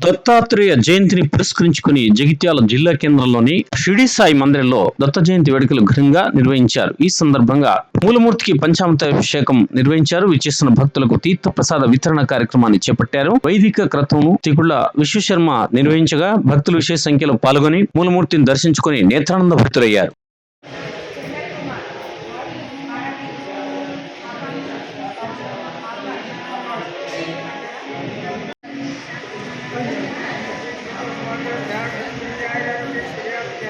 దత్తాత్రేయ జయంతిని పురస్కరించుకుని జగిత్యాల జిల్లా కేంద్రంలోని షిడి సాయి మందిరంలో దత్త జయంతి వేడుకలు ఘనంగా నిర్వహించారు. ఈ సందర్భంగా మూలమూర్తికి పంచామృత అభిషేకం నిర్వహించారు. విచ్చేసిన భక్తులకు తీర్థ ప్రసాద వితరణ కార్యక్రమాన్ని చేపట్టారు. వైదిక క్రతువును తిగుళ్ళ విశ్వశర్మ నిర్వహించగా భక్తులు విశేష సంఖ్యలో పాల్గొని మూలమూర్తిని దర్శించుకుని నేత్రానంద భక్తులయ్యారు.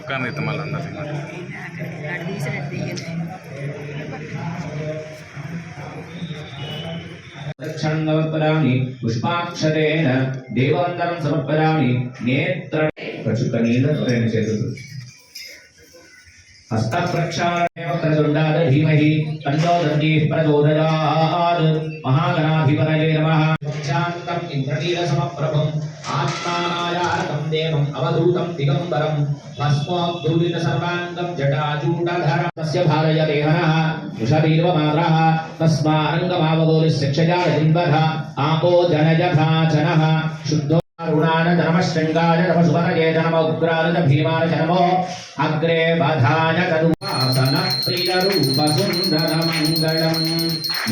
ఒక్కనైతే మళ్ళీ అన్నది ప్రక్షంగవపరామి పుష్పాక్షరేణ దేవాంతరం సమర్పరాణి నేత్ర ప్రచుక్క నీళ్ళు రెండు చేతులు. హస్త ప్రక్షాళనేవ ప్రచుండాద ధీమహి తన్నో దండి ప్రచోదయాత్ మహాగణాధిపతయే నమః. శాంతం ఇంద్రనీల సమప్రభం ఆత్మానాయాతం దేవం అవధూతం దిగంబరం. భస్మోద్ధూలిత సర్వాంగం జటాజూటధర. తస్య భారయ దేహనః తస్మారంగమావగోలి శిక్షయా జిన్వధ ఆపో జనయథాచనः శుద్ధో రుణాన ధర్మశృంగాయ నమ సువనగే నమ ఉగ్రాన భీమాన చ నమో అగ్రే బధాన తదువాసన ప్రియ రూప సుందర మంగళం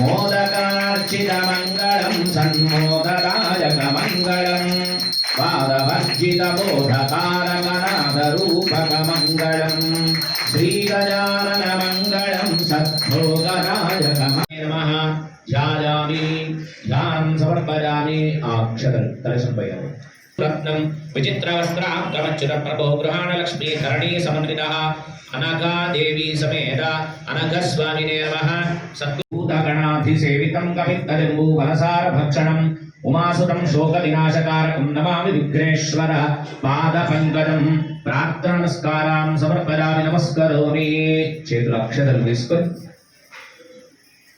మోదకార్చిత మంగళం जगन्मोदकायक मङ्गलम् पादभर्जितबोधकारकनादरूपकमङ्गलम् श्रीगजाननमङ्गलम् सद्भोगनायक नमः ध्यायामि ध्यानं समर्पयामि आक्षरं तलसम्पयामि रत्नं गृहाणलक्ष्मी करणे समन्वितः। अनघा देवी समेत अनघस्वामिने नमः। सद्भूतगणः సేవితం దేవీ సమేత కవిత్తజంబూ వలసార భక్షణం ఉమాసుతం శోక వినాశకారకం నమామి విఘ్నేశ్వర పాద పంకజం ప్రార్థన నమస్కారం సమర్పయామి నమస్కరోమి. చేతులు అక్షతలు తీసుకొని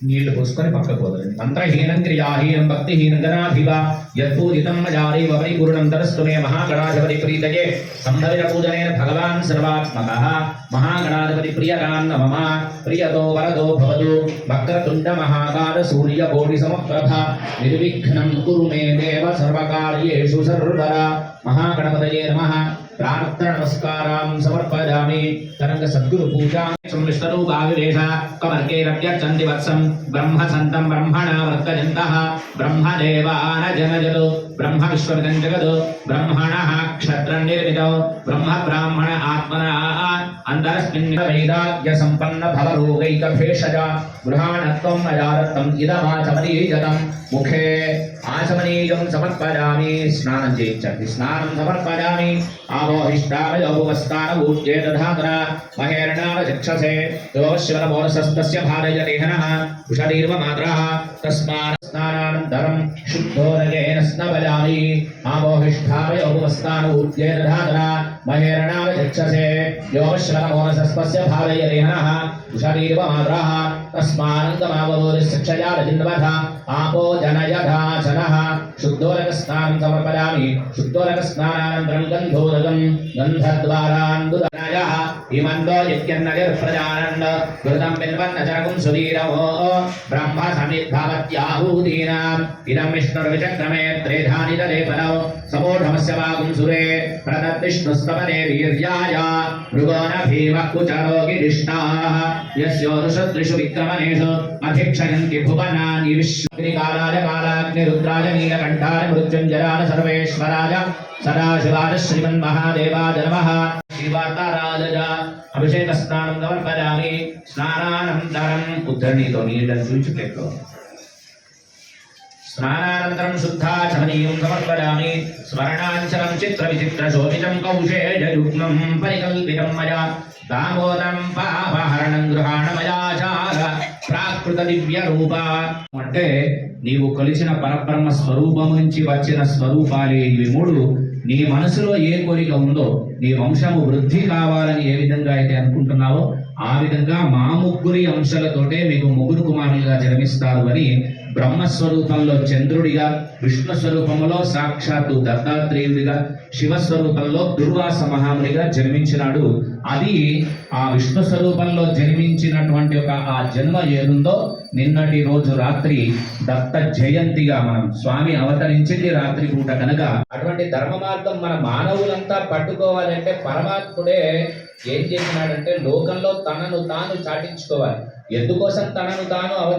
నీళ్ళు పోసుకొని పక్కకు వదలండి మంత్రహీనం క్రియాహీనం భక్తిహీనం జనాధివ యద్భూజితం మజారేవ పరిపూర్ణం తరస్తు మహాగణాధిపతి ప్రీతయే సంభవిన పూజనేన భగవాన్ సర్వాత్మక మహాగణాధిపతి ప్రియరాన్ మమ ప్రియతో వరదో భవతు వక్రతుండ మహాకార సూర్య కోటి సమప్రభ నిర్విఘ్నం కురు మే దేవ సర్వకార్యేషు సర్వర మహాగణపతయే నమ ప్రార్థన నమస్కారాం సమర్పయామి తరంగ సద్గురు పూజా సంవిష్ణు భావిరేష కవర్గే వత్సం. బ్రహ్మ సంతం బ్రహ్మణ వర్తజంత బ్రహ్మదేవాన జనజదు బ్రహ్మ విశ్వర్గం జగదు. బ్రహ్మణ క్షత్రం నిర్మితౌ బ్రహ్మ బ్రాహ్మణ ఆత్మన అంతరస్మిన్ వైరాగ్య సంపన్న భవరోగైక భేషజ గృహాణత్వం అజారత్వం ఇదమాచమనీయతం ముఖే ఆచమనీయం సమర్పయామి స్నానం చేయించండి. స్నానం సమర్పయామి ఆవోహిష్టావయోపస్థాన ఊర్జే దధాతర మహేరణావ చక్షసే रथे दोश्वरमोरसस्तस्य भारजलेहनः उषदीर्वमाद्रः तस्मात् स्नानानन्तरं शुद्धोदकेन स्नबलामि आमोहिष्ठाय उपस्नानूर्जेन धातरा महेरणावचक्षसे योश्वरमोरसस्तस्य भारजलेहनः उषदीर्वमाद्रः तस्मानन्दमावधूरिशिक्षया आपो शुद्धोरकस्नानं समर्पयामि। शुद्धोरकस्नानानन्तरं गन्धद्वारान्दुदनयः इदं विष्णुर्विचक्रमे त्रेधानि समोढमस्य वागुंसुरे प्रदद्विष्णुस्तपने वीर्याय। मृगो न भीमः कुचरो गिरिष्णाः विक्र వీర్యాయ విక్రమణేషు అధిక్షయంతి భువనాని విశ్వగ్నికాలాయ కాలాగ్ని రుద్రాయ నీలకంఠాయ మృత్యుంజరాయ సర్వేశ్వరాయ సదాశివాయ శ్రీమన్మహాదేవాయ నమః శివాతారాజ అభిషేక స్నానం సమర్పయామి స్నానానంతరం ఉద్ధరణితో నీళ్ళని చూచి ప్లేట్లో స్నానానంతరం శుద్ధాచమనీయం సమర్పయామి. స్మరణాంచరం చిత్ర విచిత్ర శోభితం కౌశేయుగ్మం పరికల్పితం మయా. దామోదరం పాపహరణం గృహాణ మయాచార ప్రాకృత దివ్య రూప. అంటే నీవు కొలిచిన పరబ్రహ్మ స్వరూపం నుంచి వచ్చిన స్వరూపాలే ఇవి మూడు. నీ మనసులో ఏ కోరిక ఉందో నీ వంశము వృద్ధి కావాలని ఏ విధంగా అయితే అనుకుంటున్నావో ఆ విధంగా మా ముగ్గురి అంశాలతోటే మీకు ముగ్గురు కుమారులుగా జన్మిస్తారు అని బ్రహ్మ స్వరూపంలో చంద్రుడిగా విష్ణు స్వరూపంలో సాక్షాత్తు దత్తాత్రేయుడిగా శివ స్వరూపంలో దుర్వాస మహామునిగా జన్మించినాడు. అది ఆ విష్ణు స్వరూపంలో జన్మించినటువంటి ఒక ఆ జన్మ ఏదుందో నిన్నటి రోజు రాత్రి దత్త జయంతిగా మనం స్వామి అవతరించింది రాత్రి పూట కనుక. అటువంటి ధర్మ మార్గం మన మానవులంతా పట్టుకోవాలంటే పరమాత్ముడే ఏం చేసినాడంటే లోకంలో తనను తాను చాటించుకోవాలి. ఎందుకోసం తనను తాను అవత